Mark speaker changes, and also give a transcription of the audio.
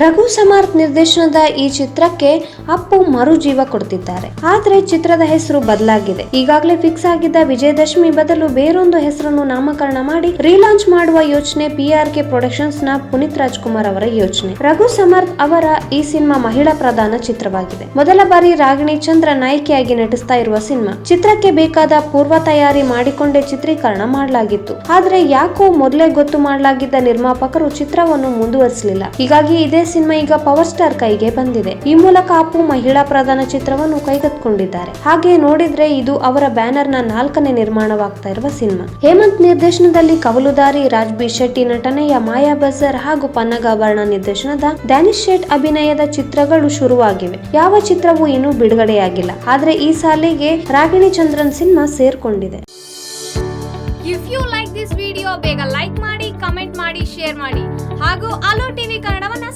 Speaker 1: ರಘು ಸಮರ್ಥ್ ನಿರ್ದೇಶನದ ಈ ಚಿತ್ರಕ್ಕೆ ಅಪ್ಪು ಮರುಜೀವ ಕೊಡ್ತಿದ್ದಾರೆ. ಆದ್ರೆ ಚಿತ್ರದ ಹೆಸರು ಬದಲಾಗಿದೆ. ಈಗಾಗಲೇ ಫಿಕ್ಸ್ ಆಗಿದ್ದ ವಿಜಯದಶಮಿ ಬದಲು ಬೇರೊಂದು ಹೆಸರನ್ನು ನಾಮಕರಣ ಮಾಡಿ ರೀಲಾಂಚ್ ಮಾಡುವ ಯೋಚನೆ ಪಿ ಆರ್ ಕೆ ಪ್ರೊಡಕ್ಷನ್ಸ್ನ ಪುನೀತ್ ರಾಜ್ಕುಮಾರ್ ಅವರ ಯೋಚನೆ. ರಘು ಸಮರ್ಥ್ ಅವರ ಈ ಸಿನಿಮಾ ಮಹಿಳಾ ಪ್ರಧಾನ ಚಿತ್ರವಾಗಿದೆ. ಮೊದಲ ಬಾರಿ ರಾಗಿಣಿ ಚಂದ್ರ ನಾಯಕಿಯಾಗಿ ನಟಿಸ್ತಾ ಇರುವ ಸಿನಿಮಾ. ಚಿತ್ರಕ್ಕೆ ಬೇಕಾದ ಪೂರ್ವ ತಯಾರಿ ಮಾಡಿಕೊಂಡೇ ಚಿತ್ರೀಕರಣ ಮಾಡಲಾಗಿತ್ತು. ಆದ್ರೆ ಯಾಕೋ ಮೊದಲೇ ಗೊತ್ತು ಮಾಡಲಾಗಿದ್ದ ನಿರ್ಮಾಪಕರು ಚಿತ್ರವನ್ನು ಮುಂದುವರಿಸಲಿಲ್ಲ. ಹೀಗಾಗಿ ಇದೇ ಸಿನಿಮಾ ಈಗ ಪವರ್ ಸ್ಟಾರ್ ಕೈಗೆ ಬಂದಿದೆ. ಈ ಮೂಲಕ ಅಪ್ಪು ಮಹಿಳಾ ಪ್ರಧಾನ ಚಿತ್ರವನ್ನು ಕೈಗೆತ್ತಿಕೊಂಡಿದ್ದಾರೆ. ಹಾಗೆ ನೋಡಿದ್ರೆ ಇದು ಅವರ ಬ್ಯಾನರ್ನ ನಾಲ್ಕನೇ ನಿರ್ಮಾಣವಾಗ್ತಾ ಇರುವ ಸಿನಿಮಾ. ಹೇಮಂತ್ ನಿರ್ದೇಶನದಲ್ಲಿ ಕವಲುದಾರಿ, ರಾಜ್ಬಿ ಶೆಟ್ಟಿ ನಟನೆಯ ಮಾಯಾ ಬಜಾರ್ ಹಾಗೂ ಪನ್ನಗಾಭರಣ ನಿರ್ದೇಶನದ ಡ್ಯಾನಿಶ್ ಶೆಟ್ ಅಭಿನಯದ ಚಿತ್ರಗಳು ಶುರುವಾಗಿವೆ. ಯಾವ ಚಿತ್ರವೂ ಇನ್ನೂ ಬಿಡುಗಡೆಯಾಗಿಲ್ಲ. ಆದ್ರೆ ಈ ಸಾಲಿಗೆ Ragini Chandran cinema ಸೇರ್ಕೊಂಡಿದೆ.
Speaker 2: If you like this video ಬೇಗ ಲೈಕ್ ಮಾಡಿ ಕಮೆಂಟ್ ಮಾಡಿ ಶೇರ್ ಮಾಡಿ. ಹಾಗೂ ಅಲೋ ಟಿವಿ ಕನ್ನಡವನ್ನ